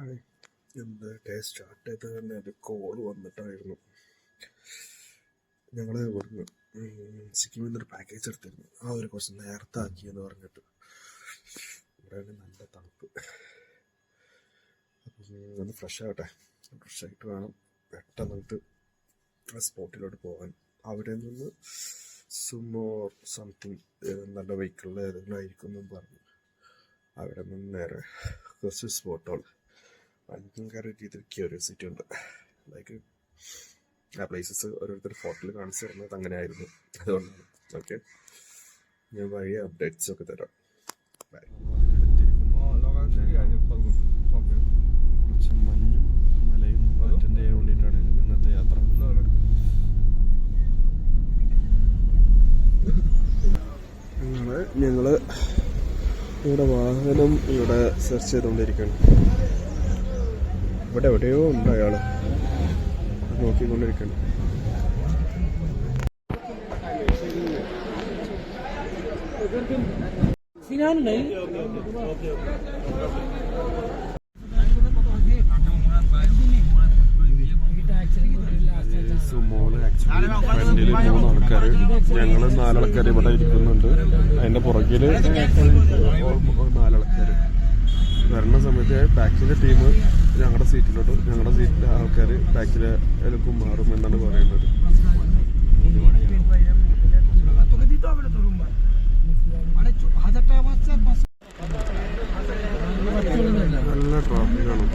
Hi. എന്ത് day start ചെയ്ത് തന്നെ ഒരു കോൾ വന്നിട്ടായിരുന്നു. ഞങ്ങൾ ഇവിടുന്ന് സിക്കിമിൽ നിന്നൊരു പാക്കേജ് എടുത്തിരുന്നു. ആ ഒരു കുറച്ച് നേരത്തെ ആക്കി എന്ന് പറഞ്ഞിട്ട്. ഇവിടെ നല്ല തണുപ്പ്. അപ്പം ഒന്ന് ഫ്രഷ് ആവട്ടെ. ഫ്രഷ് ആയിട്ട് വേണം പെട്ടെന്നിട്ട് ആ സ്പോട്ടിലോട്ട് പോകാൻ. അവിടെ നിന്ന് സുമോ സംതിങ് നല്ല വെഹിക്കിളിൽ ഏതെങ്കിലും ആയിരിക്കും എന്നും പറഞ്ഞു. അവിടെ നിന്ന് നേരെ കുറച്ച് സ്പോട്ടുകൾ ഭയങ്കര രീതിയിൽ ക്യൂരിയോസിറ്റി ഉണ്ട്. ലൈക്ക് ആ പ്ലേസസ് ഓരോരുത്തർ ഫോട്ടോയിൽ കാണിച്ചു തരുന്നത് അങ്ങനെയായിരുന്നു. അതുകൊണ്ടാണ്. ഓക്കെ ഞാൻ വഴി അപ്ഡേറ്റ്സ് ഒക്കെ തരാം. ബൈ കുറച്ച് മഞ്ഞും മലയും അറ്റൻഡ് ചെയ്യാൻ വേണ്ടിയിട്ടാണ് ഇന്നത്തെ യാത്ര. ഞങ്ങൾ ഞങ്ങൾ ഇവിടെ വാഹനം ഇവിടെ സെർച്ച് ചെയ്തുകൊണ്ടിരിക്കുകയാണ്. ഇവിടെ എവിടെയോ ഉണ്ട് അയാൾ. നോക്കിക്കൊണ്ടിരിക്കണം. സിനാനുണ്ടേ ഫ്രണ്ടിൽ മൂന്ന് ഞങ്ങൾ നാലാൾക്കാർ ഇവിടെ ഇരിക്കുന്നുണ്ട്. അതിന്റെ പുറകിൽ നാലാൾക്കാര്. വരണ സമയത്ത് ബാക്കിലെ ടീം ഞങ്ങളുടെ സീറ്റിലോട്ട് ഞങ്ങളുടെ സീറ്റിലെ ആൾക്കാർ ബാക്കിലെ എനിക്കും മാറും എന്നാണ് പറയുന്നത് നല്ല ട്രാഫിക്കാണ്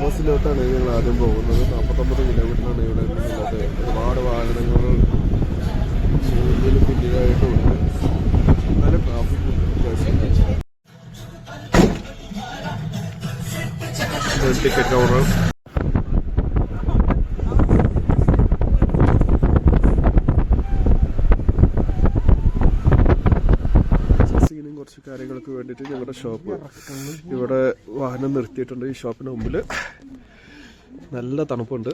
ബസ്സിലോട്ടാണ് ഞങ്ങൾ ആദ്യം പോകുന്നത്. നാൽപ്പത്തൊമ്പത് കിലോമീറ്ററാണ് ഇവിടെ ഒരുപാട് വാഹനങ്ങൾ കൗണ്ടർ സീനും കുറച്ച് കാര്യങ്ങൾക്ക് വേണ്ടിയിട്ട് ഞങ്ങളുടെ ഷോപ്പ് ഇവിടെ വാഹനം നിർത്തിയിട്ടുണ്ട്. ഈ ഷോപ്പിന് മുമ്പിൽ നല്ല തണുപ്പുണ്ട്.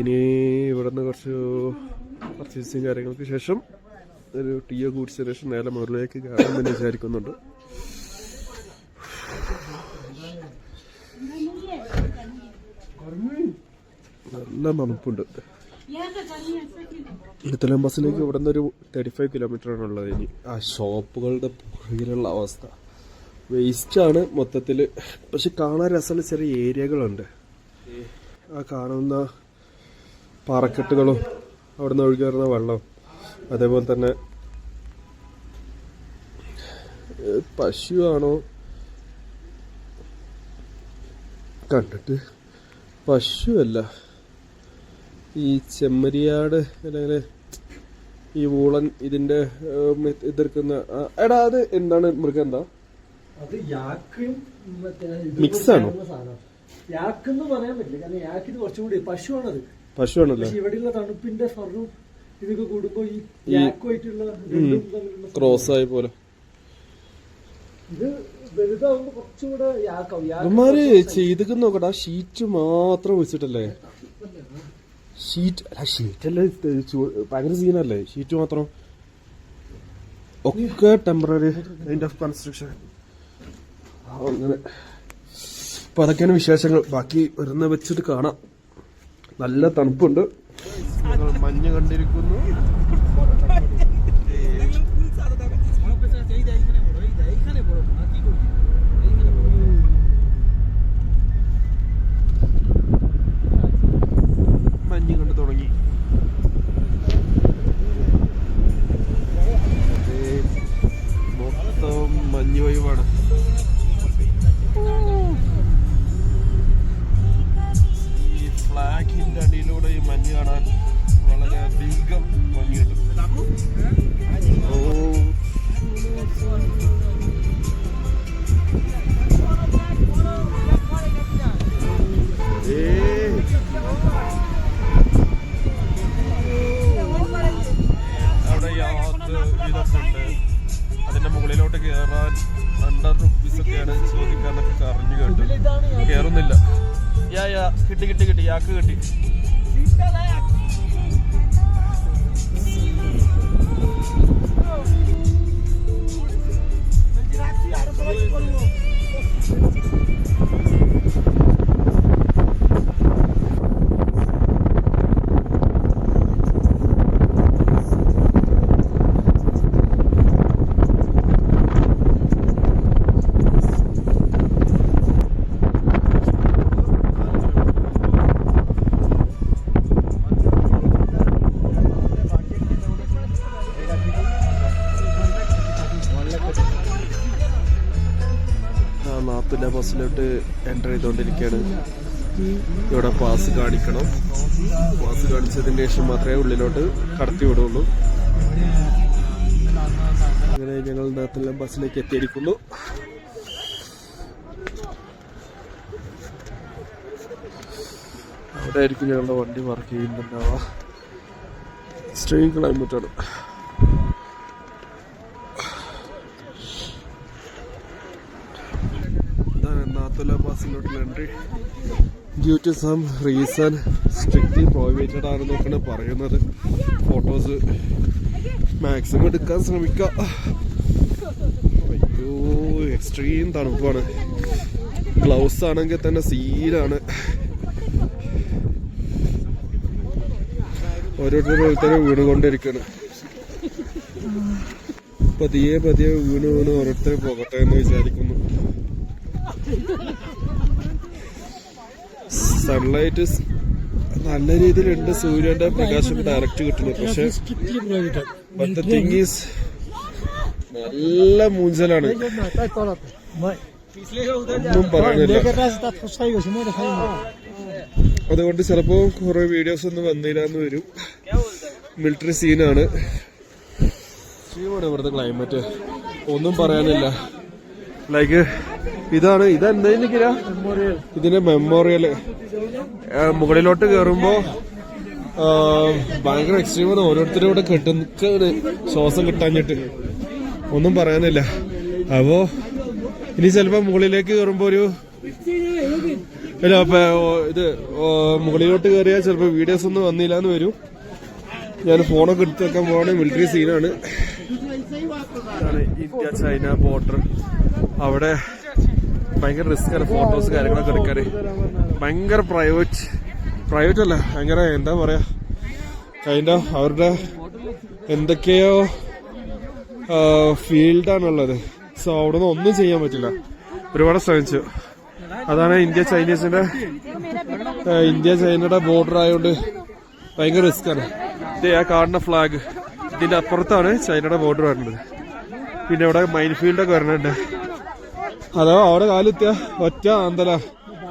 ഇനി ഇവിടുന്ന് കുറച്ച് പർച്ചേസിങ് കാര്യങ്ങൾക്ക് ശേഷം ഒരു ടീയോ കുടിച്ച ശേഷം നേരെ മുകളിലേക്ക് കയറാമെന്ന് വിചാരിക്കുന്നുണ്ട്. നല്ല മണുപ്പുണ്ട്. ഇടത്തലം ബസ്സിലേക്ക് ഇവിടെ നിന്ന് ഒരു തേർട്ടി ഫൈവ് കിലോമീറ്റർ ആണ് ഉള്ളത് ഇനി. ആ ഷോപ്പുകളുടെ പുറകിലുള്ള അവസ്ഥ. വേസ്റ്റ് ആണ് മൊത്തത്തിൽ പക്ഷെ കാണാൻ രസമുള്ള ചെറിയ ഏരിയകളുണ്ട്. ആ കാണുന്ന പാറക്കെട്ടുകളും അവിടെ നിന്ന് ഒഴുകി വരുന്ന വെള്ളം അതേപോലെ തന്നെ പശുവാണോ? കണ്ടിട്ട് പശുവല്ല. ഈ ചെമ്മരിയാട് അല്ലെങ്കിൽ ഈ വൂളൻ ഇതിന്റെ എതിർക്കുന്ന എടാ അത് എന്താണ് മൃഗം എന്താ? അത് യാക്കും മിക്സ് ആണോ? യാക്ക് എന്ന് പറയാൻ പറ്റില്ല. കാരണം യാക്കിന് കുറച്ചുകൂടി പശുവാണത്. പശുവാണല്ലോ? പക്ഷെ ഇവിടെയുള്ള തണുപ്പിന്റെ ഫറും ഇതൊക്കെ കൂടുമ്പോ ഈ ഈ- യാക്കുമായിട്ടുള്ള ക്രോസ് ആയി പോലെ. ഇത് വലുതാവുമ്പോ കുറച്ചുകൂടെ യാക്കാവും യാക്ക് ഇവന്മാര് ചെയ്തൊക്കെ നോക്കടാ ഷീറ്റ് മാത്രം വെച്ചിട്ടല്ലേ? ഷീറ്റ് അല്ല ഷീറ്റ് അല്ലേ ഭയങ്കര സീനല്ലേ? ഷീറ്റ് മാത്രം. ഒക്കെ ടെമ്പററി കൈൻഡ് ഓഫ് കൺസ്ട്രക്ഷൻ അങ്ങനെ. അപ്പൊ അതൊക്കെയാണ് വിശേഷങ്ങൾ. ബാക്കി വരുന്ന വെച്ചിട്ട് കാണാം. നല്ല തണുപ്പുണ്ട്. മഞ്ഞ് കണ്ടിരിക്കുന്നു. അതിന്റെ മുകളിലോട്ട് കയറാൻ ഹൺഡ്രഡ് റുപ്പീസ് ഒക്കെയാണ് ചോദിക്കാന്നൊക്കെ അറിഞ്ഞു കേട്ടു കയറുന്നില്ല യാ യാ കിട്ടി കിട്ടി കിട്ടി യാക്ക് കിട്ടി ആ നാത്തുല ബസ്സിലോട്ട് എന്റർ ചെയ്തുകൊണ്ടിരിക്കുകയാണ്. ഇവിടെ പാസ് കാണിക്കണം. പാസ് കാണിച്ചതിന് ശേഷം മാത്രമേ ഉള്ളിലോട്ട് കടത്തി വിടുള്ളൂ. അങ്ങനെ ഞങ്ങൾ നാത്തുല ബസ്സിലേക്ക് എത്തിയിരിക്കുന്നു. അവിടെ ആയിരിക്കും ഞങ്ങളുടെ വണ്ടി വർക്ക് ചെയ്യുന്നുണ്ടാവുക. സ്ട്രീം ക്ലൈമറ്റ് ആണ് ഇതാണ് Nathula പാസിലോട്ടുള്ള entry due to some reason strictly prohibited ആണെന്നൊക്കെയാണ് പറയുന്നത്. ഫോട്ടോസ് മാക്സിമം എടുക്കാൻ ശ്രമിക്കുക അയ്യോ എക്സ്ട്രീം തണുപ്പാണ്. ഗ്ലൗസ് ആണെങ്കിൽ തന്നെ സീലാണ് ഓരോരുത്തരും വീണുകൊണ്ടിരിക്കുകയാണ് പതിയെ പതിയെ വീണ് വീണ് ഓരോരുത്തരും പോകട്ടെ എന്ന് വിചാരിക്കുന്നു. സൺലൈറ്റ് നല്ല രീതിയിലുണ്ട്. സൂര്യന്റെ പ്രകാശം ഡയറക്റ്റ് കിട്ടുന്നു. പക്ഷെ നല്ല മൂഞ്ചലാണ്. ഒന്നും പറയാനില്ല അതുകൊണ്ട് ചിലപ്പോ കുറെ വീഡിയോസ് ഒന്നും വന്നില്ല എന്ന് വരും മിലിറ്ററി സീനാണ് ഇവിടുത്തെ ക്ലൈമറ്റ് ഒന്നും പറയാനില്ല. ലൈക്ക് ഇതാണ് ഇതെന്താ ഇതിന്റെ മെമ്മോറിയൽ മുകളിലോട്ട് കയറുമ്പോ ഭയങ്കര എക്സ്ട്രീം ആണ്. ഓരോരുത്തരും ഇവിടെ കെട്ടുന്ന ശ്വാസം കിട്ടാഞ്ഞിട്ട്. ഒന്നും പറയാനില്ല. അപ്പോ ഇനി ചിലപ്പോ മുകളിലേക്ക് കയറുമ്പോ ഒരു ഇല്ല ഇത് മുകളിലോട്ട് കയറിയാൽ ചിലപ്പോ വീഡിയോസ് ഒന്നും വന്നില്ല എന്ന് വരും. ഞാൻ ഫോണൊക്കെ എടുത്ത് വെക്കാൻ പോവാണ്. മിലിറ്ററി സീനാണ് ഇന്ത്യ ചൈന ബോർഡർ അവിടെ ഭയങ്കര റിസ്ക് ആണ് ഫോട്ടോസ് കാര്യങ്ങളൊക്കെ എടുക്കാൻ ഭയങ്കര പ്രൈവറ്റ് പ്രൈവറ്റ് അല്ല ഭയങ്കര എന്താ പറയാ? കൈൻഡ് അവരുടെ എന്തൊക്കെയോ ഫീൽഡാണുള്ളത് സോ അവിടെ നിന്ന് ഒന്നും ചെയ്യാൻ പറ്റില്ല. ഒരുപാട് ശ്രമിച്ചു. അതാണ് ഇന്ത്യ ചൈനീസിന്റെ ഇന്ത്യ ചൈനയുടെ ബോർഡർ ആയതുകൊണ്ട് ഭയങ്കര റിസ്ക് ആണ്. ഇത് ആ കാണുന്ന ഫ്ലാഗ് ഇതിന്റെ അപ്പുറത്താണ് ചൈനയുടെ ബോർഡർ വരുന്നത്. പിന്നെ ഇവിടെ മൈൻ ഫീൽഡൊക്കെ വരണുണ്ട് അതോ അവിടെ കാലെത്തിയ ഒറ്റ അന്തല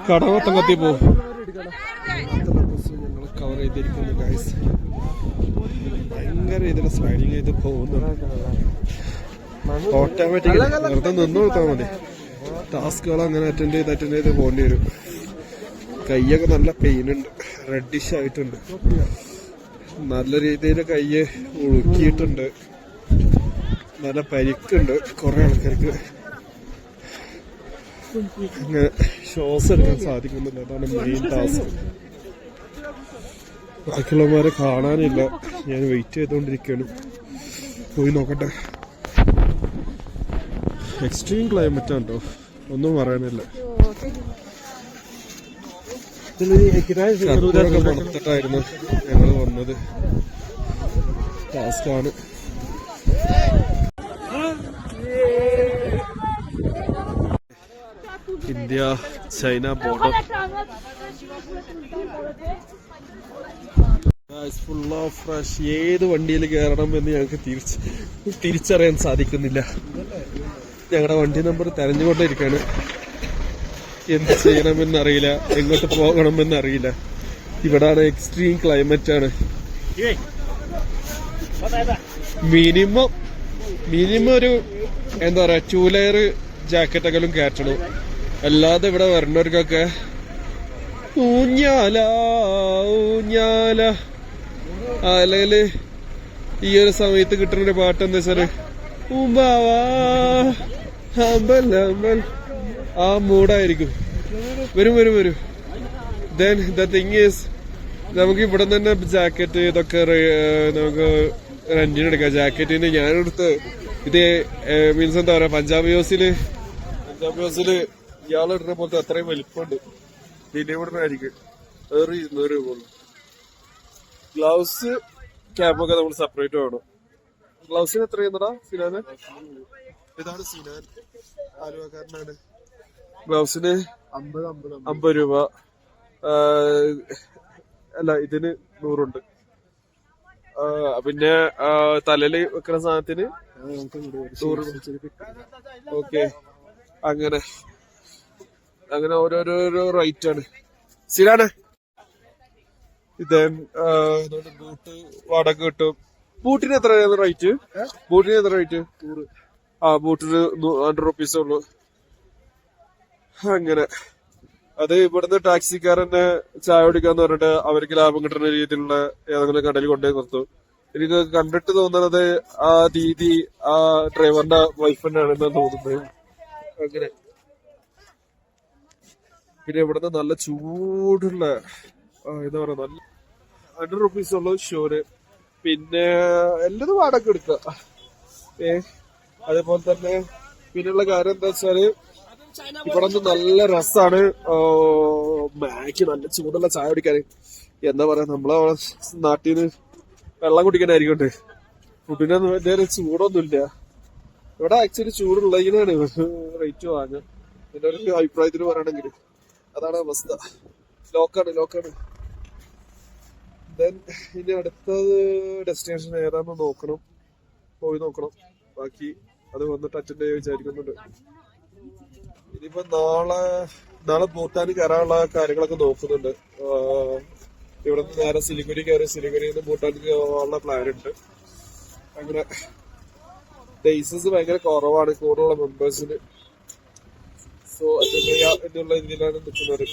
കടമൊത്തം കത്തി പോവും. കവർ ചെയ്തിരിക്കുന്നു ഭയങ്കര ഇതിൽ സ്ലൈഡിങ് ചെയ്ത് പോകുന്നുണ്ട് ഓട്ടോമാറ്റിക് വെറുതെ നിന്ന് കൊടുത്താൽ മതി. ടാസ്കുകൾ അങ്ങനെ അറ്റൻഡ് ചെയ്ത് അറ്റൻഡ് ചെയ്ത് പോകേണ്ടി വരും. കൈയൊക്കെ നല്ല പെയിൻ ഉണ്ട്. റെഡിഷ് ആയിട്ടുണ്ട്. നല്ല രീതിയിൽ കയ്യെ ഉളുക്കിയിട്ടുണ്ട്. നല്ല പരിക്കുണ്ട്. കുറെ ആൾക്കാർക്ക്. അങ്ങനെ ശ്വാസം എടുക്കാൻ സാധിക്കുന്നില്ല. അതാണ് മെയിൻ ടാസ്ക് ബാക്കിയുള്ളവന്മാരെ കാണാനില്ല. ഞാൻ വെയിറ്റ് ചെയ്തുകൊണ്ടിരിക്കുകയാണ് പോയി നോക്കട്ടെ. എക്സ്ട്രീം ക്ലൈമറ്റ് കേട്ടോ ഒന്നും പറയാനില്ല. കർപ്പൂരൊക്കെ പുറത്തിട്ടായിരുന്നു ഞങ്ങൾ വന്നത്. ടാസ്ക് ആണ് India China border full of fresh ഏത് വണ്ടിയിൽ കയറണം എന്ന് ഞങ്ങൾക്ക് തിരിച്ച് തിരിച്ചറിയാൻ സാധിക്കുന്നില്ല. ഞങ്ങളുടെ വണ്ടി നമ്പർ തെരഞ്ഞുകൊണ്ടിരിക്കുകയാണ്. എന്ത് ചെയ്യണമെന്നറിയില്ല. എങ്ങോട്ട് പോകണമെന്നറിയില്ല. ഇവിടാണ് എക്സ്ട്രീം ക്ലൈമറ്റ് ആണ്. മിനിമം മിനിമം ഒരു എന്താ പറയാ ടൂ ലെയർ ജാക്കറ്റൊക്കെയും കയറ്റണം. അല്ലാതെ ഇവിടെ വരുന്നവർക്കൊക്കെ ഊഞ്ഞാല ഊഞ്ഞാല. അല്ലെങ്കിൽ ഈ ഒരു സമയത്ത് കിട്ടുന്ന ഒരു പാട്ട് എന്താ വെച്ചാൽ ആ മൂടായിരിക്കും വരും വരും വരും. ദെൻ ദ തിങ് ഈസ് നമുക്ക് ഇവിടെ തന്നെ ജാക്കറ്റ് ഇതൊക്കെ നമുക്ക് റെന്റിന് എടുക്കാം. ജാക്കറ്റിന് ഞാനെടുത്ത് ഇത് മീൻസ് എന്താ പറയാ പഞ്ചാബ് യോസിൽ ചാമ്പ്യൻസിൽ ഇയാളെ ഇടുന്ന പോലത്തെ അത്രയും വലിപ്പമുണ്ട്. പിന്നെ ഇവിടുന്നായിരിക്കും വേറെ ഇരുന്നൂറ് രൂപ ഗ്ലൗസ് ക്യാമ്പൊക്കെ നമ്മൾ സെപ്പറേറ്റ് വേണം. ഗ്ലൗസിന് എത്ര ചെയ്യുന്നടാ സിനാന്? ഇതാണ് സിനാൻ. ആലുവക്കാരനാണ്. ഗ്ലൗസിന് അമ്പത് അമ്പത് അമ്പത്. രൂപ. അല്ല ഇതിന് നൂറുണ്ട്. പിന്നെ തലയിൽ വെക്കുന്ന സാധനത്തിന് ഓക്കെ. അങ്ങനെ. അങ്ങനെ ഓരോരോ റൈറ്റ് ആണ്. ശരിയാണ്. ഇത് ബൂട്ട് വാടക കിട്ടും. ബൂട്ടിന് എത്ര റൈറ്റ് ബൂട്ടിന് എത്ര റേറ്റ് ആ ബൂട്ടിന് ഹൺഡ്രഡ് റുപ്പീസേ ഉള്ളൂ. അങ്ങനെ. അത് ഇവിടുന്ന് ടാക്സിക്കാരനെ ചായ കുടിക്കാന്ന് പറഞ്ഞിട്ട് അവർക്ക് ലാഭം കിട്ടുന്ന രീതിയിലുള്ള ഏതെങ്കിലും കടയിൽ കൊണ്ടുപോയി നിർത്തും എനിക്ക് കണ്ടിട്ട് തോന്നുന്നത് ആ ദീദി ആ ഡ്രൈവറിന്റെ വൈഫ് തന്നെയാണെന്ന് തോന്നുന്നത്. അങ്ങനെ. പിന്നെ ഇവിടുന്ന് നല്ല ചൂടുള്ള എന്താ പറയാ നല്ല ഹൺഡ്രഡ് റുപ്പീസ് ഉള്ള ഷോര് പിന്നെ എല്ലാതും വാടക എടുക്കുക. ഏ അതേപോലെ തന്നെ പിന്നെയുള്ള കാര്യം എന്താ വെച്ചാൽ ഇവിടെ നല്ല രസാണ്. മാക്കി നല്ല ചൂടുള്ള ചായ കുടിക്കാൻ. എന്താ പറയാ നമ്മളെ നാട്ടിൽ നിന്ന് വെള്ളം കുടിക്കാനായിരിക്കും ഫുഡിന് വലിയ ചൂടൊന്നുമില്ല. ഇവിടെ ആക്ച്വലി ചൂടുള്ളതിനാണ് റേറ്റ് വാങ്ങുക. എന്റെ ഒരു അഭിപ്രായത്തിന് പറയണമെങ്കിൽ അതാണ് അവസ്ഥ. ലോക്കാണ് ലോക്കാണ്. ദെൻ ഇനി അടുത്തത് ഡെസ്റ്റിനേഷൻ ഏതാണെന്ന് നോക്കണം. പോയി നോക്കണം. ബാക്കി അത് വന്നിട്ട് അറ്റൻഡ് ചെയ്യാൻ വിചാരിക്കുന്നുണ്ട്. ഇനിയിപ്പോ നാളെ നാളെ ഭൂട്ടാനിൽ കയറാനുള്ള കാര്യങ്ങളൊക്കെ നോക്കുന്നുണ്ട്. ഇവിടെ നിന്ന് നേരെ സിലിഗുരി കയറി സിലിഗുരിയിൽ നിന്ന് ഭൂട്ടാനിൽ പോകാനുള്ള പ്ലാൻ ഉണ്ട്. അങ്ങനെ ഡേയ്സസ് ഭയങ്കര കുറവാണ് കൂടുതലുള്ള മെമ്പേഴ്സിന് സോ ചെയ്യാം എന്നുള്ള രീതിയിലാണ് നിൽക്കുന്നത്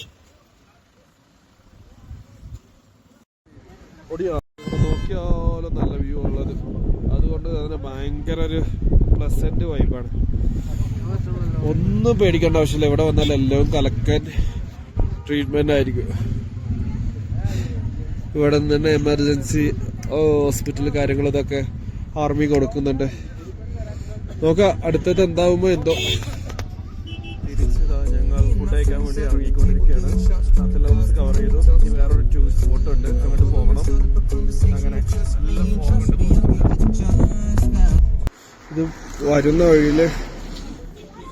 നോക്കിയാലും നല്ല വ്യൂ ഉള്ളത്. അതുകൊണ്ട് തന്നെ ഭയങ്കര ഒരു പ്ലസന്റ് വൈബാണ് ഒന്നും പേടിക്കേണ്ട ആവശ്യമില്ല. ഇവിടെ വന്നാൽ എല്ലാം കലക്കൻ ട്രീറ്റ്മെന്റ് ആയിരിക്കും. ഇവിടെ നിന്ന് തന്നെ എമർജൻസി ഹോസ്പിറ്റൽ കാര്യങ്ങൾ ഇതൊക്കെ ആർമി കൊടുക്കുന്നുണ്ട്. നോക്കാം അടുത്തത് എന്താവുമ്പോ എന്തോ വണ്ടി ഇറങ്ങിക്കൊണ്ടിരിക്കുകയാണ്. നാട്ടിൽ ഹൗസ് കവർ ചെയ്തു. ഇനി വേറൊരു ടൂ സ്പോട്ട് ഉണ്ട്. അങ്ങോട്ട് പോകണം. അങ്ങനെ ഇത് വരുന്ന വഴിയിൽ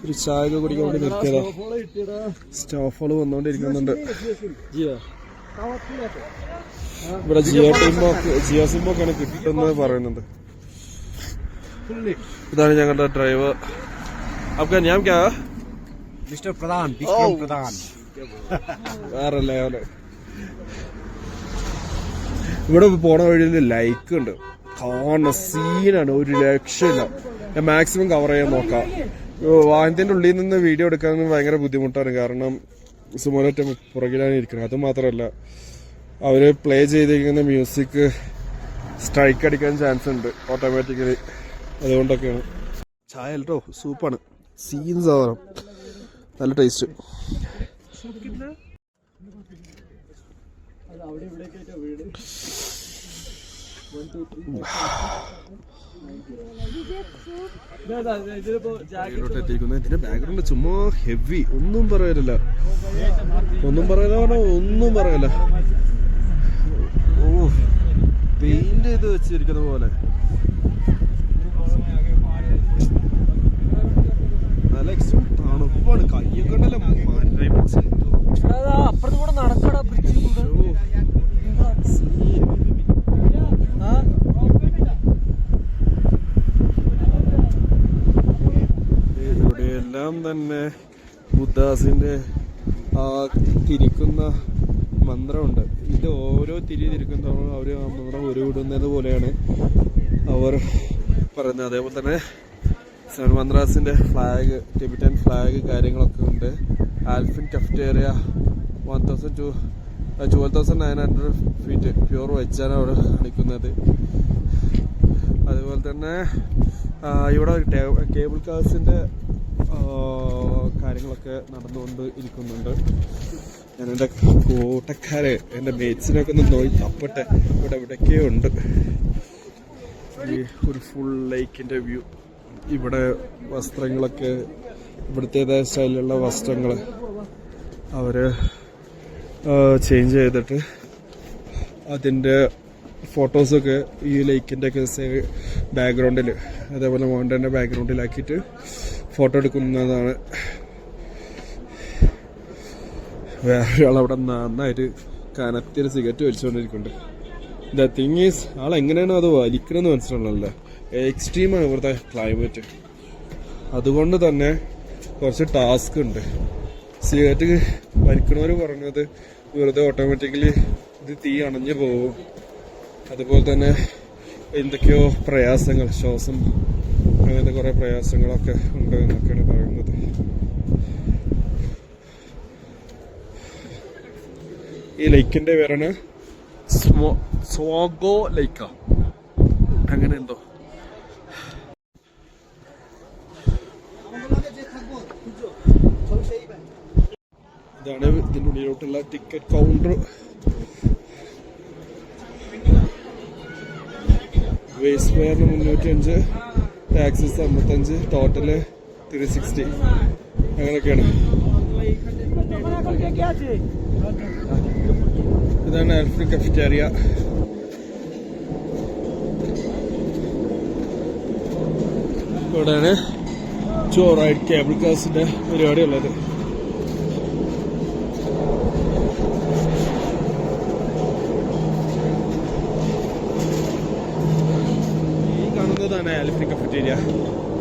ഒരു ചായ ഒക്കെ കുടിക്കാൻ വേണ്ടി നിർത്തിയതാ സ്റ്റാഫുകൾ വന്നുകൊണ്ടിരിക്കുന്നുണ്ട് ഇവിടെ ജിയോ ടീമോ ജിയോ സിമ്മൊക്കെയാണ് കിട്ടുന്നത് പറയുന്നുണ്ട്. ഇതാണ് ഞങ്ങളുടെ ഡ്രൈവർ അപ്പൊ ഞാൻ ക്യാ? മിസ്റ്റർ പ്രധാൻ വിക്രം പ്രധാൻ. വേറെ ലെവൽ. ഇവിടെ പോണ വഴിയിൽ ലൈക്ക് ഉണ്ട്. കാണുന്ന സീനാണ് ഒരു രക്ഷയില്ല ഞാൻ മാക്സിമം കവർ ചെയ്യാൻ നോക്കാം. വാഹനത്തിന്റെ ഉള്ളിൽ നിന്ന് വീഡിയോ എടുക്കാൻ ഭയങ്കര ബുദ്ധിമുട്ടാണ്. കാരണം സുമോനൊറ്റ പുറകിലാണ് ഇരിക്കുന്നത്. അത് മാത്രമല്ല അവർ പ്ലേ ചെയ്തിരിക്കുന്ന മ്യൂസിക് സ്ട്രൈക്ക് അടിക്കാൻ ചാൻസ് ഉണ്ട് ഓട്ടോമാറ്റിക്കലി അതുകൊണ്ടൊക്കെയാണ്. ചായ കേട്ടോ സൂപ്പാണ്. സീൻ സാധനം. നല്ല ടേസ്റ്റ് ഇതിന്റെ ബാക്ക്ഗ്രൗണ്ട് ചുമ്മാ ഹെവി ഒന്നും പറയാനില്ല ഒന്നും പറയാനോ ഒന്നും പറയാനില്ല ഓ പെയിന്റ് ചെയ്ത് വെച്ചിരിക്കുന്ന പോലെ നല്ല എക്സ്ട്രീം തണുപ്പാണ് കയ്യൊക്കെ ഉണ്ടല്ലോ മരവിച്ച് അപ്പുറത്ത് കൂടെ നടക്കടാ ബ്രിഡ്ജിൽ കൂടെ ഓ, scene. ആ ഇവിടെയെല്ലാം തന്നെ ബുദ്ധാസിന്റെ ആ തിരിക്കുന്ന മന്ത്രമുണ്ട്. ഇത് ഓരോ തിരി തിരിക്കുന്നതോറും അവർ ആ മന്ത്രം ഉരുവിടുന്നത് പോലെയാണ് അവർ പറയുന്നത്. അതേപോലെ തന്നെ സെവൻ മന്ത്രാസിന്റെ ഫ്ലാഗ് ടിബറ്റൻ ഫ്ലാഗ് കാര്യങ്ങളൊക്കെ ഉണ്ട്. Alfin cafeteria one thousand two twelve thousand nine hundred feet pure വെച്ചാണ് അവിടെ കാണിക്കുന്നത്. അതുപോലെ തന്നെ ഇവിടെ കേബിൾ കാർസിന്റെ ആ, കാര്യങ്ങളൊക്കെ നടന്നുകൊണ്ട് ഇരിക്കുന്നുണ്ട്. ഞാൻ എന്റെ കൂട്ടക്കാരെ എന്റെ മേറ്റ്സിനൊക്കെ ഒന്ന് നോയി തപ്പട്ടെ. ഇവിടെ എവിടെയൊക്കെയോ ഉണ്ട്. ഈ ഒരു ഫുൾ ലേക്കിന്റെ വ്യൂ ഇവിടെ വസ്ത്രങ്ങളൊക്കെ ഇവിടുത്തേതായ സ്റ്റൈലിലുള്ള വസ്ത്രങ്ങൾ അവർ ചേഞ്ച് ചെയ്തിട്ട് അതിന്റെ ഫോട്ടോസൊക്കെ ഈ ലേക്കിന്റെ ഒക്കെ ബാക്ക്ഗ്രൗണ്ടിൽ അതേപോലെ മൗണ്ടന്റെ ബാക്ക്ഗ്രൗണ്ടിലാക്കിയിട്ട് ഫോട്ടോ എടുക്കുന്നതാണ്. വേറൊരാൾ അവിടെ നന്നായിട്ട് കനത്തിയൊരു സിഗരറ്റ് വലിച്ചുകൊണ്ടിരിക്കുന്നുണ്ട് ദ തിങ് ഈസ് ആൾ എങ്ങനെയാണ് അത് വലിക്കണമെന്ന് മനസ്സിലാണല്ലോ എക്സ്ട്രീമാണ് ഇവിടുത്തെ ക്ലൈമറ്റ് അതുകൊണ്ട് തന്നെ കുറച്ച് ടാസ്ക് ഉണ്ട്. സിഗരറ്റ് വലിക്കണവർ പറഞ്ഞത് വെറുതെ ഓട്ടോമാറ്റിക്കലി ഇത് തീ അണഞ്ഞു പോകും. അതുപോലെ തന്നെ എന്തൊക്കെയോ പ്രയാസങ്ങൾ ശ്വാസം അങ്ങനത്തെ കുറേ പ്രയാസങ്ങളൊക്കെ ഉണ്ട് എന്നൊക്കെയാണ് പറയുന്നത്. ഈ ലൈക്കിന്റെ പേരാണ് സ്മോ സ്വാഗോ ലൈക്ക. അങ്ങനെ എന്തോ. ഇതാണ് ഇതിന്റെ ഉള്ളിലോട്ടുള്ള ടിക്കറ്റ് കൗണ്ടർ വേസ്റ്റ് വയറിന് മുന്നൂറ്റി അഞ്ച് ടാക്സസ് അമ്പത്തഞ്ച് ടോട്ടൽ ത്രീ സിക്സ്റ്റി അങ്ങനെയൊക്കെയാണ്. ഇതാണ് ആൽഫ്രി കഫറ്റേറിയ ഇവിടെയാണ് ചോറായിട്ട് കേബിൾ കാസിന്റെ പരിപാടി ഉള്ളത് ആൽഫ്രി കഫറ്റേരിയ.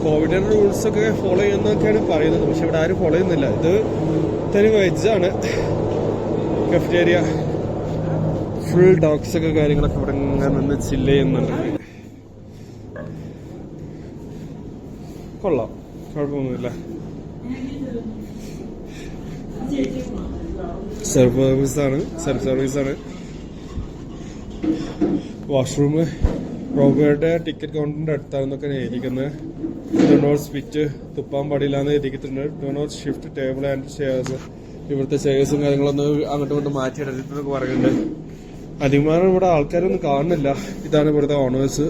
കോവിഡിന്റെ റൂൾസ് ഒക്കെ ഫോളോ ചെയ്യുന്നൊക്കെയാണ് പറയുന്നത്. പക്ഷെ ഇവിടെ ആരും ഫോളോ ചെയ്യുന്നില്ല. ഇത് തനി വെജാണ് കഫറ്റേരിയ. ഫുൾ ഡോഗ്സ് ഒക്കെ കാര്യങ്ങളൊക്കെ ഇവിടെ നിന്ന് ചില്ല് ചെയ്യുന്നുണ്ട്. കൊള്ളാം. കുഴപ്പമൊന്നുമില്ല. സെൽഫ് സർവീസ് ആണ്. സെൽഫ് സർവീസ് ആണ്. വാഷ്റൂം റോബേർട്ട് ടിക്കറ്റ് കൗണ്ടറിന്റെ അടുത്താണെന്നൊക്കെ എഴുതിക്കുന്നത് ഡോ സ്വിച്ച് തുപ്പാൻ പാടില്ല എന്ന് എഴുതിയിട്ടുണ്ട്. ഡോ ഷിഫ്റ്റ് ടേബിൾ ആൻഡ് ചെയർസ് ഇവിടുത്തെ ചെയർസും കാര്യങ്ങളൊന്നും അങ്ങോട്ടും ഇങ്ങോട്ടും മാറ്റിയിടരുതെന്നൊക്കെ പറയുന്നുണ്ട്. അധികമാനം ഇവിടെ ആൾക്കാരൊന്നും കാണുന്നില്ല. ഇതാണ് ഇവിടുത്തെ ഓണേഴ്സ്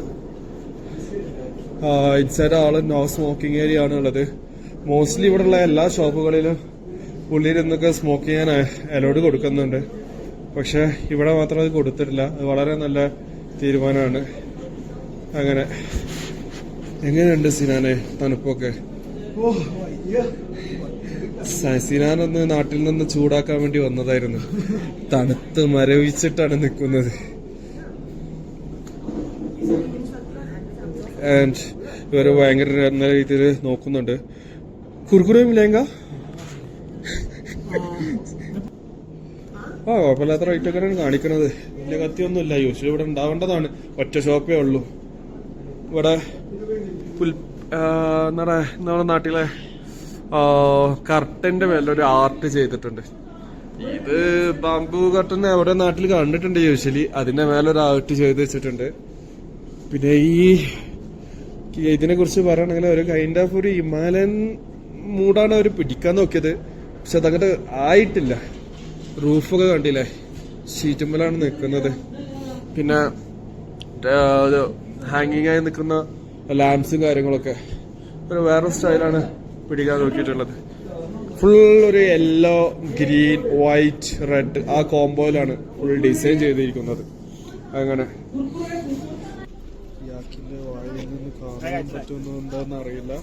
ഇൻസൈഡ് ആൾ നോ സ്മോക്കിംഗ് ഏരിയ ആണ് ഉള്ളത്. മോസ്റ്റ്ലി ഇവിടെയുള്ള എല്ലാ ഷോപ്പുകളിലും പുള്ളിയിരുന്നൊക്കെ സ്മോക്ക് ചെയ്യാൻ അലോഡ് കൊടുക്കുന്നുണ്ട്. പക്ഷെ ഇവിടെ മാത്രം അത് കൊടുത്തിട്ടില്ല. അത് വളരെ നല്ല തീരുമാനമാണ്. അങ്ങനെ. എങ്ങനെയുണ്ട് സിനാനെ തണുപ്പൊക്കെ? സിനാനൊന്ന് നാട്ടിൽ നിന്ന് ചൂടാക്കാൻ വേണ്ടി വന്നതായിരുന്നു. തണുത്ത് മരവിച്ചിട്ടാണ് നിൽക്കുന്നത്. ആൻഡ് ഇവർ ഭയങ്കര നല്ല രീതിയിൽ നോക്കുന്നുണ്ട്. കുറുക്കുറയും ഇല്ലേങ്ക? ആ കുഴപ്പമില്ലാത്ത റേറ്റ് ഒക്കെയാണ് കാണിക്കണത്. വലിയ കത്തിയൊന്നുമില്ല. യൂഷ്വലി ഇവിടെ ഉണ്ടാവേണ്ടതാണ്. ഒറ്റ ഷോപ്പേ ഉള്ളൂ. ഇവിടെ പുൽ ആ, നമ്മുടെ നാട്ടിലെ കർട്ടന്റെ മേലെ ഒരു ആർട്ട് ചെയ്തിട്ടുണ്ട്. ഇത് ബാംബു കർട്ടൻ അവിടെ നാട്ടിൽ കണ്ടിട്ടുണ്ട് യൂഷ്വലി അതിന്റെ മേലെ ഒരു ആർട്ട് ചെയ്ത് വെച്ചിട്ടുണ്ട്. പിന്നെ ഈ ഇതിനെ കുറിച്ച് പറയുകയാണെങ്കിൽ ഒരു കൈൻഡ് ഓഫ് ഒരു ഹിമാലയൻ മൂടാണ് അവർ പിടിക്കാൻ നോക്കിയത്. പക്ഷെ അതങ്ങോട്ട് ആയിട്ടില്ല. റൂഫൊക്കെ കണ്ടില്ലേ? ഷീറ്റുമ്പലാണ് നിൽക്കുന്നത്. പിന്നെ ഹാങ്ങിങ് ആയി നിൽക്കുന്ന ലാംപ്സും കാര്യങ്ങളൊക്കെ ഒരു വേറെ സ്റ്റൈലാണ് പിടിക്കാൻ നോക്കിയിട്ടുള്ളത്. ഫുൾ ഒരു യെല്ലോ ഗ്രീൻ വൈറ്റ് റെഡ് ആ കോംബോയിലാണ് ഫുൾ ഡിസൈൻ ചെയ്തിരിക്കുന്നത്. അങ്ങനെ. അറിയില്ല.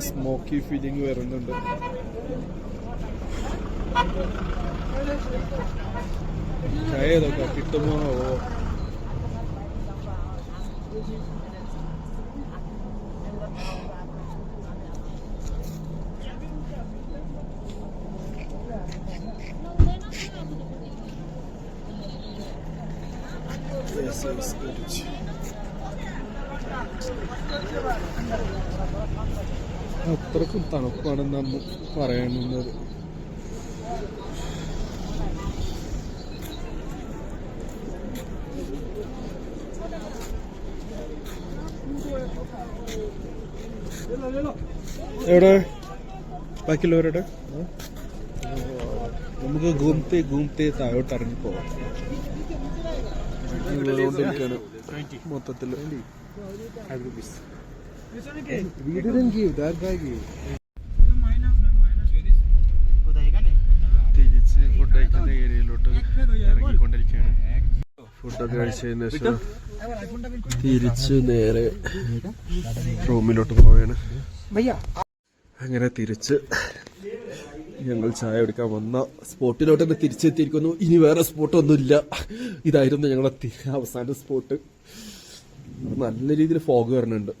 സ്മോക്കി ഫീലിംഗ് വരുന്നുണ്ട്. ചായ ഏതൊക്കെ കിട്ടുമോ. അത്രക്കും തണുപ്പാണെന്നാണ് പറയുന്നത് എവിടെ? ബാക്കിയുള്ളവരുടെ? നമുക്ക് ഗൂംത്തെ ഗൂംത്തെ താഴോട്ട് ഇറങ്ങി പോവാം. മൊത്തത്തിൽ. തിരിച്ച് ഫുഡ് കഴിക്കുന്ന ഏരിയയിലോട്ട് ഇറങ്ങിക്കൊണ്ടിരിക്കുകയാണ്. ഫുഡൊക്കെ കഴിച്ചതിന് ശേഷം തിരിച്ച് നേരെ റൂമിലോട്ട് പോവുകയാണ്. അങ്ങനെ തിരിച്ച് ഞങ്ങൾ ചായ എടുക്കാൻ വന്ന സ്പോട്ടിലോട്ട് തന്നെ തിരിച്ചെത്തിയിരിക്കുന്നു. ഇനി വേറെ സ്പോട്ടൊന്നുമില്ല ഇതായിരുന്നു ഞങ്ങളുടെ അവസാന സ്പോട്ട് നല്ല രീതിയിൽ ഫോഗ് വരുന്നുണ്ട്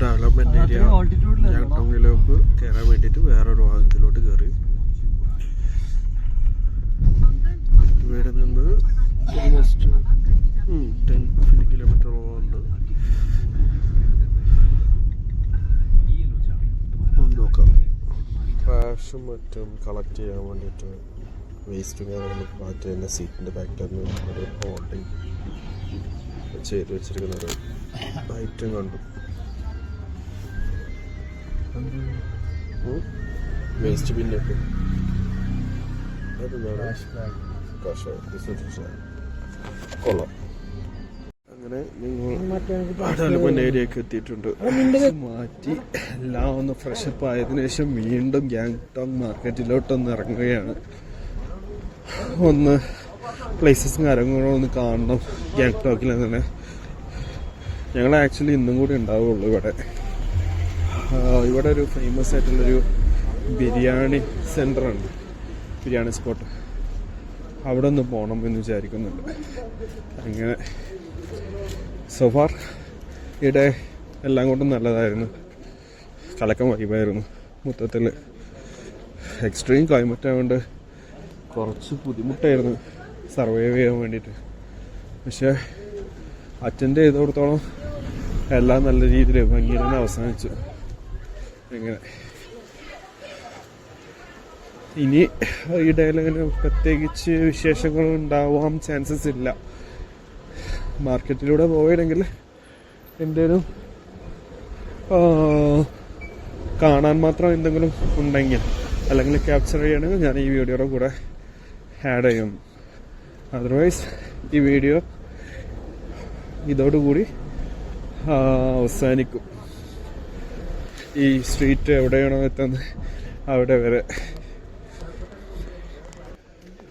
ഡെവലപ്മെന്റ് ഏരിയ ടൗണിലേക്ക് കയറാൻ വേണ്ടിയിട്ട് വേറൊരു വാഹനത്തിലോട്ട് കയറി ഇവിടെ നിന്ന് ഓൾമോസ്റ്റ് ടെൻ ഫിഫ്റ്റീൻ കിലോമീറ്ററോളം ഉണ്ട്. നോക്കാം. ട്രാഷും മറ്റും കളക്ട് ചെയ്യാൻ വേണ്ടിയിട്ട് വേസ്റ്റും കാര്യങ്ങളൊക്കെ മാറ്റി തന്നെ സീറ്റിന്റെ ബാക്ക് തന്നെ ഒരു ഹോൾഡിങ് ചെയ്ത് വെച്ചിരിക്കുന്ന ഒരു ഐറ്റം കണ്ടു. വേസ്റ്റ് ഡിസ്ഇൻഫെക്ഷൻ കൊള്ളാം. അങ്ങനെ ഡെവലപ്മെന്റ് ഏരിയക്ക് എത്തിയിട്ടുണ്ട്. മാറ്റി എല്ലാം ഒന്ന് ഫ്രഷപ്പ് ആയതിനു ശേഷം വീണ്ടും ഗ്യാങ്ടോങ് മാർക്കറ്റിലോട്ടൊന്ന് ഇറങ്ങുകയാണ്. ഒന്ന് പ്ലേസസും കാര്യങ്ങളും ഒന്ന് കാണണം ഗ്യാങ്ടോക്കിൽ തന്നെ ഞങ്ങൾ ആക്ച്വലി ഇന്നും കൂടി ഉണ്ടാവുള്ളൂ ഇവിടെ. ഇവിടെ ഒരു ഫേമസ് ആയിട്ടുള്ളൊരു ബിരിയാണി സെന്ററുണ്ട് ബിരിയാണി സ്പോട്ട് അവിടെ ഒന്ന് പോകണം എന്ന് വിചാരിക്കുന്നുണ്ട്. അങ്ങനെ. സോഫാർ ഇവിടെ എല്ലാം കൊണ്ടും നല്ലതായിരുന്നു. കലക്കം വൈബായിരുന്നു. മൊത്തത്തിൽ എക്സ്ട്രീം ക്ലൈമറ്റ് ആയതുകൊണ്ട് കുറച്ച് ബുദ്ധിമുട്ടായിരുന്നു സർവൈവ് ചെയ്യാൻ വേണ്ടിയിട്ട്. പക്ഷേ അറ്റൻഡ് ചെയ്തോടത്തോളം എല്ലാം നല്ല രീതിയിൽ ഭംഗിയിൽ തന്നെ അവസാനിച്ചു. എങ്ങനെ ഇനി ഈ ഡയലോഗിന് പ്രത്യേകിച്ച് വിശേഷങ്ങൾ ഉണ്ടാവാൻ ചാൻസസ് ഇല്ല. മാർക്കറ്റിലൂടെ പോയിരുന്നെങ്കിൽ എന്തേലും കാണാൻ മാത്രം എന്തെങ്കിലും ഉണ്ടെങ്കിൽ അല്ലെങ്കിൽ ക്യാപ്ചർ ചെയ്യണമെങ്കിൽ ഞാൻ ഈ വീഡിയോയുടെ കൂടെ ആഡ് ചെയ്യും. അതർവൈസ് ഈ വീഡിയോ ഇതോടുകൂടി അവസാനിക്കും. ഈ സ്ട്രീറ്റ് എവിടെയാണോ എത്തുന്നത്? അവിടെ വരെ.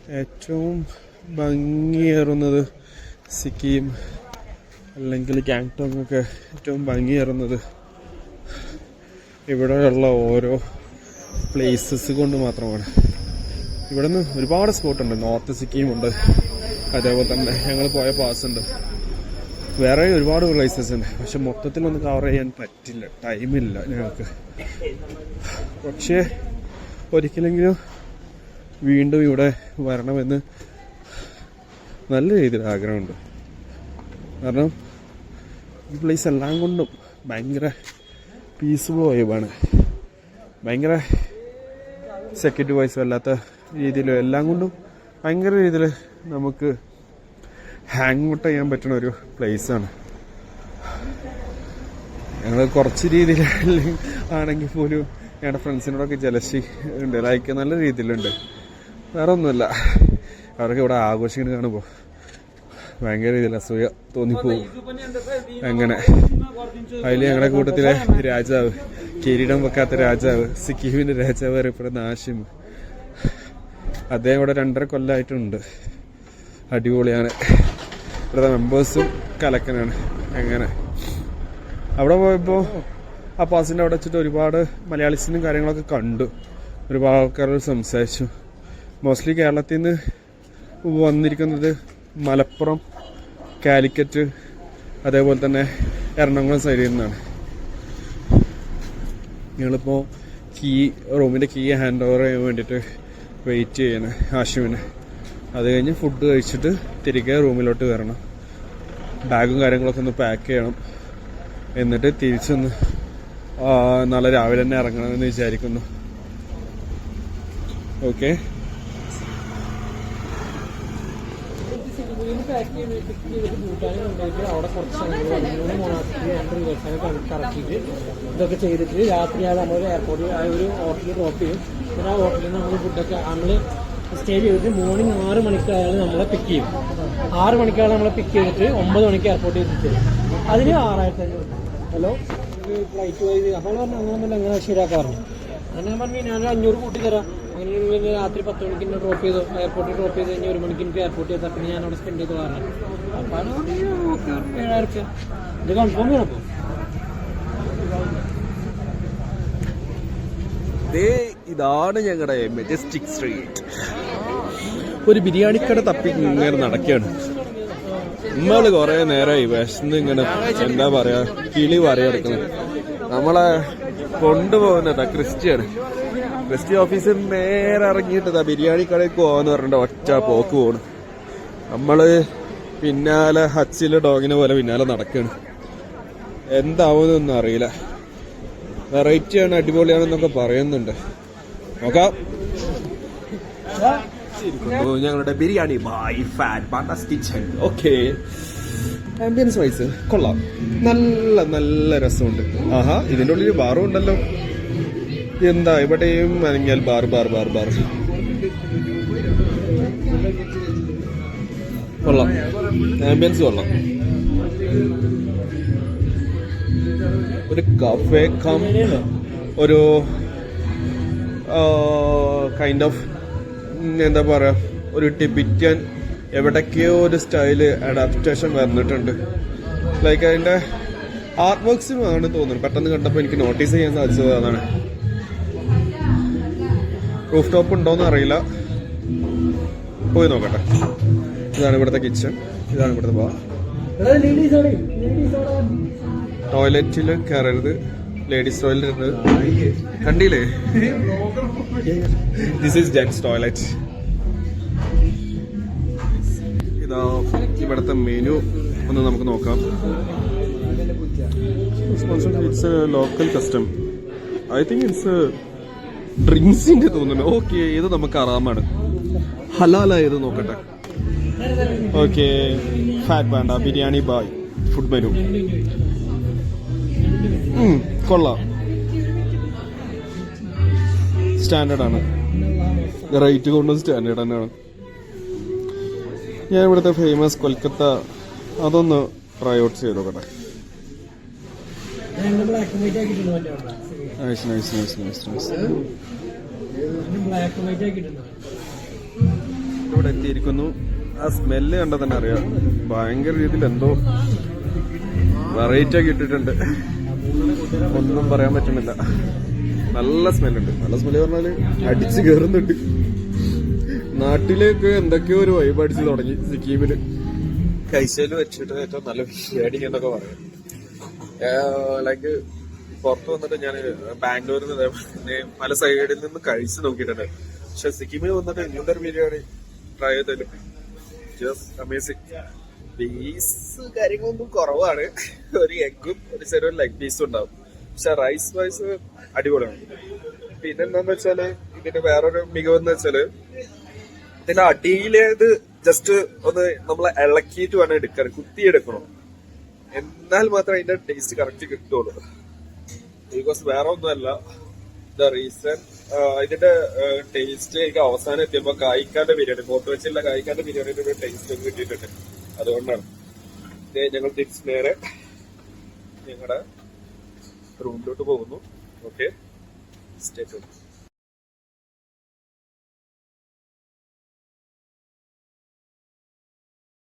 ഏറ്റവും ഭംഗിയേറുന്നത് സിക്കിം അല്ലെങ്കിൽ ഗാങ്ടോങ് ഒക്കെ ഏറ്റവും ഭംഗിയേറുന്നത് ഇവിടെയുള്ള ഓരോ പ്ലേസസ് കൊണ്ട് മാത്രമാണ്. ഇവിടെ നിന്ന് ഒരുപാട് സ്പോട്ടുണ്ട് നോർത്ത് സിക്കിം ഉണ്ട്. അതേപോലെ തന്നെ ഞങ്ങൾ പോയ പാസ് ഉണ്ട്. വേറെ ഒരുപാട് പ്ലേസസ് ഉണ്ട്. പക്ഷെ മൊത്തത്തിലൊന്നും കവർ ചെയ്യാൻ പറ്റില്ല. ടൈമില്ല ഞങ്ങൾക്ക്. പക്ഷേ ഒരിക്കലെങ്കിലും വീണ്ടും ഇവിടെ വരണമെന്ന് നല്ല രീതിയിൽ ആഗ്രഹമുണ്ട്. കാരണം ഈ പ്ലേസ് എല്ലാം കൊണ്ടും ഭയങ്കര പീസ്ഫുൾ വൈബാണ് ഭയങ്കര സെക്യൂരിറ്റി വൈസ് അല്ലാത്ത രീതിയിലും എല്ലാം കൊണ്ടും ഭയങ്കര രീതിയിൽ നമുക്ക് ഹാങ് ഔട്ട് ചെയ്യാൻ പറ്റുന്ന ഒരു പ്ലേസാണ് ഞങ്ങൾ കുറച്ച് രീതിയിൽ ആണെങ്കിൽ പോലും ഞങ്ങളുടെ ഫ്രണ്ട്സിനോടൊക്കെ ജലശി ഉണ്ട്. ലൈക്ക് നല്ല രീതിയിലുണ്ട്. വേറെ ഒന്നുമില്ല. അവരൊക്കെ ഇവിടെ ആഘോഷിക്കുന്നത് കാണുമ്പോൾ ഭയങ്കര രീതിയിൽ അസൂയ തോന്നിപ്പോവും. അങ്ങനെ. അതിൽ ഞങ്ങളുടെ കൂട്ടത്തിലെ രാജാവ് കിരീടം വെക്കാത്ത രാജാവ് സിക്കിമിന്റെ രാജാവ് അറിയപ്പെടുന്ന ആശിം അദ്ദേഹം ഇവിടെ രണ്ടര കൊല്ലമായിട്ടുണ്ട് അടിപൊളിയാണ്. ഇവിടുത്തെ മെമ്പേഴ്സും കലക്കനാണ്. അങ്ങനെ അവിടെ പോയപ്പോൾ ആ പാസിന്റെ അവിടെ വെച്ചിട്ട് ഒരുപാട് മലയാളീസിനും കാര്യങ്ങളൊക്കെ കണ്ടു. ഒരുപാട് ആൾക്കാരോട് സംസാരിച്ചു. മോസ്റ്റ്ലി കേരളത്തിൽ നിന്ന് വന്നിരിക്കുന്നത് മലപ്പുറം കാലിക്കറ്റ് അതേപോലെ തന്നെ എറണാകുളം സൈഡിൽ നിന്നാണ്. ഞങ്ങളിപ്പോൾ കീ റൂമിന്റെ കീ ഹാൻഡ് ഓവർ ചെയ്യാൻ വേണ്ടിയിട്ട് വെയിറ്റ് ചെയ്യണം ആശുവിന്. അത് കഴിഞ്ഞ് ഫുഡ് കഴിച്ചിട്ട് തിരികെ റൂമിലോട്ട് കയറണം ബാഗും കാര്യങ്ങളൊക്കെ ഒന്ന് പാക്ക് ചെയ്യണം. എന്നിട്ട് തിരിച്ചൊന്ന് നല്ല രാവിലെ തന്നെ ഇറങ്ങണമെന്ന് വിചാരിക്കുന്നു. ഓക്കെ അവിടെ ഇതൊക്കെ ചെയ്തിട്ട് രാത്രി നമ്മൾ എയർപോർട്ടിൽ ഒരു ഹോട്ടലിൽ ഡ്രോപ്പ് ചെയ്യും. പിന്നെ ആ ഹോട്ടലിൽ നമ്മൾ ഫുഡൊക്കെ നമ്മൾ സ്റ്റേ ചെയ്തിട്ട് മോർണിംഗ് ആറ് മണിക്ക് അയാൾ നമ്മളെ പിക്ക് ചെയ്യും. ആറ് മണിക്കാണ് നമ്മളെ പിക്ക് ചെയ്തിട്ട് ഒമ്പത് മണിക്ക് എയർപോർട്ടിൽ എത്തിച്ചത്. അതിന് ആറായിരത്തി അഞ്ഞൂറ് ഹലോ ഫ്ലൈറ്റ് പോയി അപ്പോൾ പറഞ്ഞു അങ്ങനെ അങ്ങനെ ശരിയാക്കാറുണ്ട് അങ്ങനെ ഞാൻ പറഞ്ഞു ഞാൻ അഞ്ഞൂറ് കൂട്ടി തരാം. അങ്ങനെ പിന്നെ രാത്രി പത്ത് മണിക്ക് എന്നെ ഡ്രോപ്പ് ചെയ്തു. എയർപോർട്ടിൽ ഡ്രോപ്പ് ചെയ്ത് കഴിഞ്ഞ് ഒരു മണിക്ക് എനിക്ക് എയർപോർട്ടിൽ എത്താം. പിന്നെ ഞാൻ അവിടെ സ്പെൻഡ് ചെയ്ത് പറഞ്ഞു അപ്പോൾ അത് പറഞ്ഞു, ഓക്കെ ഏഴായിരം റുപ്യ ഇത് കൺഫേം ചെയ്യണം അപ്പോൾ ഇതാണ് ഞങ്ങളുടെ മെജസ്റ്റിക് സ്ട്രീറ്റ് ഒരു ബിരിയാണിക്കട തപ്പി ഇങ്ങനെ നടക്കുകയാണ്. നമ്മൾ കൊറേ നേരമായി വിശന്ന് ഇങ്ങനെ എന്താ പറയാ കിളി പറയെടുക്കുന്നത് നമ്മളെ കൊണ്ടുപോകുന്നതാ ക്രിസ്റ്റിയാണ്. ക്രിസ്റ്റി ഓഫീസിൽ നേരെ ഇറങ്ങിയിട്ട് ബിരിയാണി കടയ്ക്ക് പോവാന്ന് പറഞ്ഞിട്ട് ഒറ്റ പോക്ക് പോണ്. നമ്മൾ പിന്നാലെ ഹച്ചിൽ ഡോഗിനെ പോലെ പിന്നാലെ നടക്കാണ്. എന്താവുന്നൊന്നും അറിയില്ല. വെറൈറ്റിയാണ് അടിപൊളിയാണെന്നൊക്കെ പറയുന്നുണ്ട്. നോക്കാം. ഞങ്ങളുടെ biryani by Fat Pandas Kitchen okay ambience wise കൊള്ളാം. നല്ല നല്ല രസമുണ്ട്. ആഹാ ഇതിന്റെ ഉള്ളിൽ ബാറും ഉണ്ടല്ലോ. എന്താ ഇവിടെയും അനങ്ങിയാൽ ബാർ ബാർ ബാർ ബാർ. കൊള്ളാം. ആംബിയൻസ് കൊള്ളാം. ഒരു കഫേ കം ഒരു കൈൻഡ് ഓഫ് എന്താ പറയുക ഒരു ടിബിറ്റൻ എവിടൊക്കെയോ ഒരു സ്റ്റൈൽ അഡാപ്റ്റേഷൻ വന്നിട്ടുണ്ട്. ലൈക്ക് അതിന്റെ ആർട്ട് വർക്ക്സും ആണ് തോന്നുന്നത്. പെട്ടെന്ന് കണ്ടപ്പോൾ എനിക്ക് നോട്ടീസ് ചെയ്യാൻ സാധിച്ചത് അതാണ്. റൂഫ് ടോപ്പ് ഉണ്ടോന്ന് അറിയില്ല. പോയി നോക്കട്ടെ. ഇതാണ് ഇവിടുത്തെ കിച്ചൺ ഇതാണ് ഇവിടുത്തെ ടോയ്ലറ്റിൽ കയറരുത് ലേഡീസ് ടോയ്ലറ്റ് ഉണ്ട് കണ്ടില്ലേ? ദിസ് ഈസ് ജെൻസ് ടോയ്ലറ്റ് ഇതാ ഇവിടുത്തെ മെനു ഒന്ന് നമുക്ക് നോക്കാം. It's a local custom I think it's ഡ്രിങ്ക്സിന്റെ തോന്നുന്നു. ഓക്കെ ഇത് നമുക്ക് അറാമാണ് ഹലാലായത് നോക്കട്ടെ. ഓക്കെ ഫാറ്റ് വേണ്ട. ബിരിയാണി ബായ് ഫുഡ് മെനു കൊള്ളാം. സ്റ്റാൻഡേർഡ് ആണ് റേറ്റ് കൊണ്ടും സ്റ്റാൻഡേർഡ് തന്നെയാണ്. ഞാൻ ഇവിടുത്തെ ഫേമസ് കൊൽക്കത്ത അതൊന്ന് ട്രൈ ഔട്ട് ചെയ്ത് നോക്കട്ടെ. Nice nice nice nice nice ഇവിടെ എത്തിയിരിക്കുന്നു. ആ സ്മെല്ല് കണ്ടാൽ തന്നെ അറിയാം. ഭയങ്കര രീതിയിൽ എന്തോ വെറൈറ്റി ആക്കി ഇട്ടിട്ടുണ്ട്. ഒന്നും പറയാൻ പറ്റുന്നില്ല. നല്ല സ്മെല്ലുണ്ട്. നല്ല സ്മെല്ല് പറഞ്ഞാൽ അടിച്ചു കയറുന്നുണ്ട് നാട്ടിലേക്ക് എന്തൊക്കെയോ ഒരു വൈബ് അടിച്ചു തുടങ്ങി സിക്കിമിൽ. കൈശയിൽ വെച്ചിട്ട് ഏറ്റവും നല്ല ബിരിയാണി എന്നൊക്കെ പറയാം. ലൈക്ക് പുറത്ത് വന്നിട്ട് ഞാൻ ബാംഗ്ലൂരിൽ നിന്ന് പല സൈഡിൽ നിന്ന് കഴിച്ചു നോക്കിയിട്ടുണ്ട്. പക്ഷെ സിക്കിമിൽ വന്നിട്ട് ഒരു ബിരിയാണി ട്രൈ ചെയ്തതിലും ജസ്റ്റ് അമേസിങ് പീസ് കാര്യങ്ങളൊന്നും കുറവാണ്. ഒരു എഗ്ഗും ഒരു ചെറിയ ലെഗ് പീസും ഉണ്ടാവും. പക്ഷെ റൈസ് വൈസ് അടിപൊളിയാണ്. പിന്നെ എന്താന്ന് വെച്ചാൽ ഇതിന്റെ വേറൊരു മികവെന്ന് വെച്ചാൽ ഇതിന്റെ അടിയിലേത് ജസ്റ്റ് ഒന്ന് നമ്മൾ ഇളക്കിയിട്ട് വേണം എടുക്കാൻ കുത്തിയെടുക്കണം. എന്നാൽ മാത്രമേ അതിന്റെ ടേസ്റ്റ് കറക്റ്റ് കിട്ടുള്ളൂ. ബിക്കോസ് വേറെ ഒന്നുമല്ല. ദ റീസൺ ഇതിന്റെ ടേസ്റ്റ് എനിക്ക് അവസാനം എത്തിയപ്പോ കായ്ക്കാന്റെ ബിരിയാണി ഫോട്ടോ വെച്ചുള്ള കായ്ക്കാന്റെ ബിരിയാണിയുടെ ഒരു ടേസ്റ്റ് കിട്ടിയിട്ടുണ്ട് അതുകൊണ്ടാണ്. ഞങ്ങൾ തിരിച്ച് നേരെ ഞങ്ങളുടെ റൂമിലോട്ട് പോകുന്നു. Okay stay